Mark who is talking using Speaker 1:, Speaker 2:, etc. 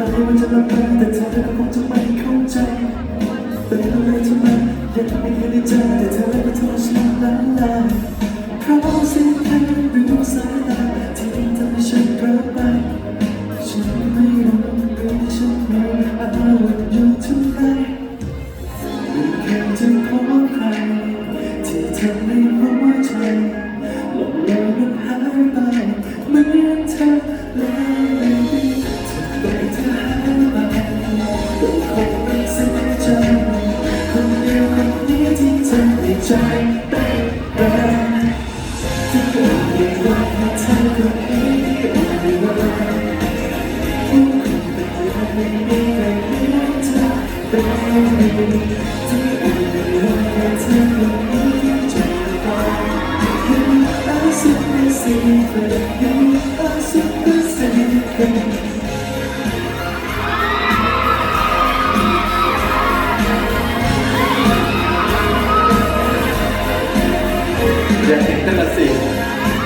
Speaker 1: ลายว่าจะลำบากแต่เธอก็คงจะไม่เข้าใจเป็นอะไรที่มันยังไม่เคยได้เจอแต่เธอก็ทำฉันละลายเพราะสิ่งที่ดูสายตาที่ทำให้ฉันเพ้อไปฉันไม่รู้หรือฉันรู้อาวันอยู่ที่ไหนไม่เคยจะพบใครที่ทำให้หัวใจหลงเหลวมันหายไปเหมือนเธอ ที่เธอในใจเป็นรักที่เกิดในวันที่เธอคนนี้เป็นวันผู้คนเป็นคนไม่มีใครเหมือนเธอเป็นที่อ่านในวันที่เธอคนนี้ใจร้อน You are super secret You are super secret
Speaker 2: อย่าคิดแต่ละสิ่ง